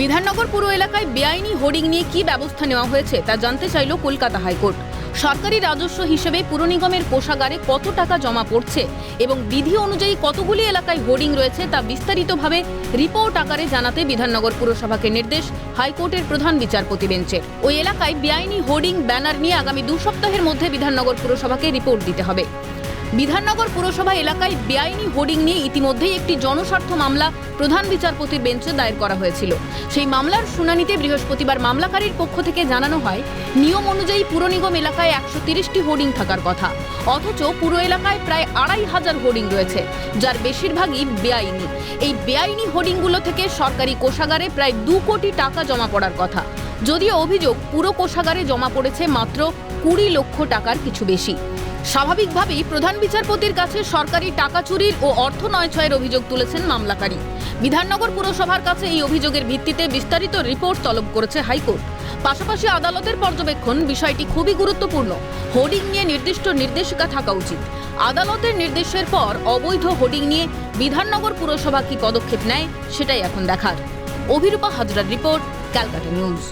বিধাননগর পুর এলাকায় বেআইনি হোর্ডিং নিয়ে কি ব্যবস্থা নেওয়া হয়েছে তা জানতে চাইল কলকাতা হাইকোর্ট। সরকারি রাজস্ব হিসেবে পুর নিগমের কোষাগারে কত টাকা জমা পড়ছে এবং বিধি অনুযায়ী কতগুলি এলাকায় হোর্ডিং রয়েছে তা বিস্তারিতভাবে রিপোর্ট আকারে জানাতে বিধাননগর পুরসভাকে নির্দেশ হাইকোর্টের প্রধান বিচারপতি বেঞ্চের ওই এলাকায় বেআইনি হোর্ডিং ব্যানার নিয়ে আগামী দু সপ্তাহের মধ্যে বিধাননগর পুরসভাকে রিপোর্ট দিতে হবে। বিধাননগর পুরসভা এলাকায় বেআইনি হোর্ডিং নিয়ে ইতিমধ্যেই একটি জনস্বার্থ মামলা প্রধান বিচারপতির বেঞ্চে দায়ের করা হয়েছিল। সেই মামলার শুনানিতে বৃহস্পতিবার মামলাকারীর পক্ষ থেকে জানানো হয়, নিয়ম অনুযায়ী পুর নিগম এলাকায় একশো তিরিশটি হোর্ডিং থাকার কথা। অথচ পুরো এলাকায় প্রায় আড়াই হাজার হোর্ডিং রয়েছে, যার বেশিরভাগই বেআইনি। এই বেআইনি হোর্ডিংগুলো থেকে সরকারি কোষাগারে প্রায় দু কোটি টাকা জমা পড়ার কথা। যদিও অভিযোগ পুরো কোষাগারে জমা পড়েছে মাত্র কুড়ি লক্ষ টাকার কিছু বেশি। স্বাভাবিকভাবেই প্রধান বিচারপতির কাছে সরকারি টাকা চুরির ও অর্থ নয়ছয়ের অভিযোগ তুলেছেন মামলাকারী। বিধাননগর পুরসভার কাছে এই অভিযোগের ভিত্তিতে বিস্তারিত রিপোর্ট তলব করেছে হাইকোর্ট। পাশাপাশি আদালতের পর্যবেক্ষণ বিষয়টি খুবই গুরুত্বপূর্ণ। হোর্ডিং নিয়ে নির্দিষ্ট নির্দেশিকা থাকা উচিত। আদালতের নির্দেশের পর অবৈধ হোর্ডিং নিয়ে বিধাননগর পুরসভা কি পদক্ষেপ নেয়, সেটাই এখন দেখার। অভিরূপা হাজরার রিপোর্ট, ক্যালকাটা নিউজ।